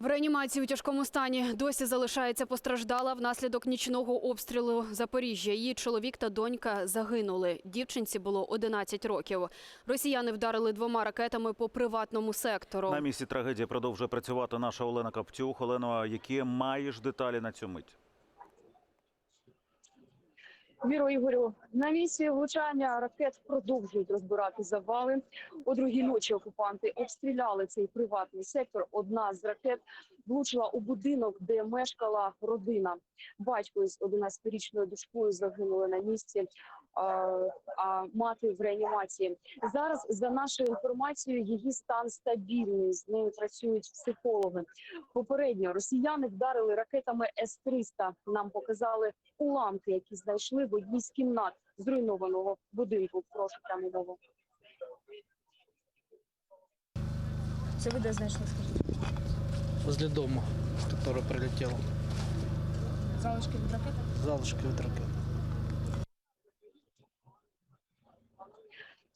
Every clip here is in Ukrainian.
В реанімації у тяжкому стані досі залишається постраждала внаслідок нічного обстрілу Запоріжжя. Її чоловік та донька загинули. Дівчинці було 11 років. Росіяни вдарили двома ракетами по приватному сектору. На місці трагедії продовжує працювати наша Олена Каптюх. Олено, які маєш деталі на цю мить? Віро Ігорю, на місці влучання ракет продовжують розбирати завали. О другій ночі окупанти обстріляли цей приватний сектор. Одна з ракет влучила у будинок, де мешкала родина. Батько із 11-річною дочкою загинули на місці, мати в реанімації. Зараз, за нашою інформацією, її стан стабільний. З нею працюють психологи. Попередньо росіяни вдарили ракетами С-300. Нам показали уламки, які знайшли в одній з кімнат зруйнованого будинку. Прошу прямо мову. Це ви де знайшли, скажіть? возле дома, которая прилетела. Залишки від ракети? Залышки от ракет.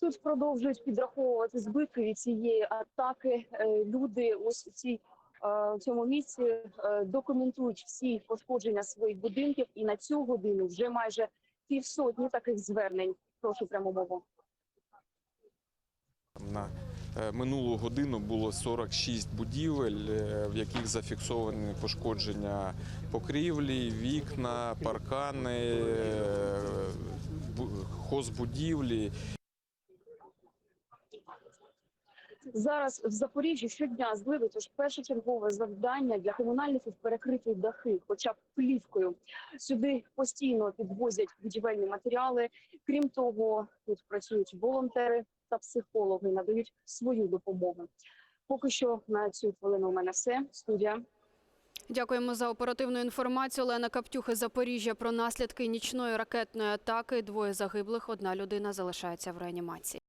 Тут продовжують підраховувати збитки від цієї атаки. Е, Люди ось у цій е, в цьому місці е, документують всі пошкодження своїх будинків, і на цю годину вже майже півсотні таких звернень. Прошу прямо мову. На минулу годину було 46 будівель, в яких зафіксовані пошкодження покрівлі, вікна, паркани, хозбудівлі. Зараз в Запоріжжі щодня зливи, тож першочергове завдання для комунальників перекрити дахи, хоча б плівкою. Сюди постійно підвозять будівельні матеріали. Крім того, тут працюють волонтери та психологи, надають свою допомогу. Поки що на цю хвилину у мене все. Студія. Дякуємо за оперативну інформацію. Олена Каптюх із Запоріжжя про наслідки нічної ракетної атаки. Двоє загиблих, одна людина залишається в реанімації.